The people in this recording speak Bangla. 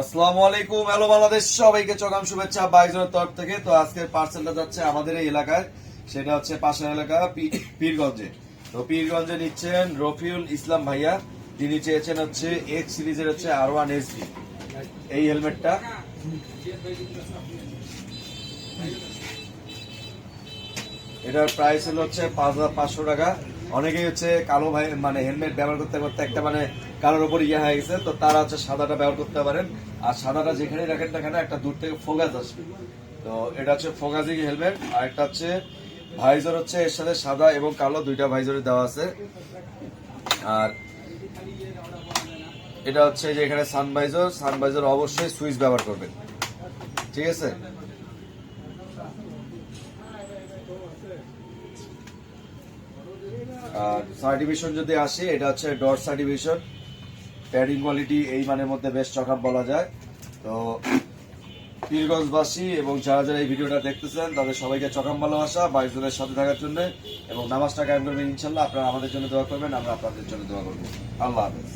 আসসালামু আলাইকুম, হ্যালো বাংলাদেশ, সবাইকে চকাম শুভেচ্ছা বাইজনের তরফ থেকে। তো আজকের পার্সেলটা যাচ্ছে আমাদের এই এলাকায়, সেটা হচ্ছে পাশের এলাকা পীরগঞ্জে। তো পীরগঞ্জে নিচ্ছেন রফিউল ইসলাম ভাইয়া, তিনি চেয়েছেন হচ্ছে এক্স সিরিজের হচ্ছে আর ওয়ান এসডি এই হেলমেটটা। এটার প্রাইস হলো হচ্ছে পাঁচ হাজার পাঁচশো টাকা। অনেকেই হচ্ছে কালো ভাই মানে হেলমেট ব্যবহার করতে করতে একটা মানে কালোর উপর ইয়ে হয়ে গেছে। তো তারা হচ্ছে সাদাটা ব্যবহার করতে পারেন। আর সাদাটা যেখানে রাখেন না কেন, একটা দূর থেকে ফোকাস আসবে। তো এটা হচ্ছে ফোকাসিং হেলমেট আর একটা হচ্ছে ভাইজর হচ্ছে, এর সাথে সাদা এবং কালো দুইটা ভাইজারে দেওয়া আছে। আর এটা হচ্ছে যে এখানে সানভাইজার সানভাইজার অবশ্যই সুইচ ব্যবহার করবেন। ঠিক আছে? আর সার্টিফিকেশন যদি আসে, এটা হচ্ছে ডট সার্টিফিকেশন প্যাডিং কোয়ালিটি এই মানের মধ্যে বেশ চকাপ বলা যায়। তো, পীরগঞ্জবাসী এবং যারা যারা এই ভিডিওটা দেখতেছেন, তাদের সবাইকে চকাম ভালোবাসা, বাইশ জনের সাথে থাকার জন্য এবং নামাজটা কায়েম করবেন ইনশাল্লাহ। আপনারা আমাদের জন্য দোয়া করবেন, আমরা আপনাদের জন্য দোয়া করব। আল্লাহ হাফেজ।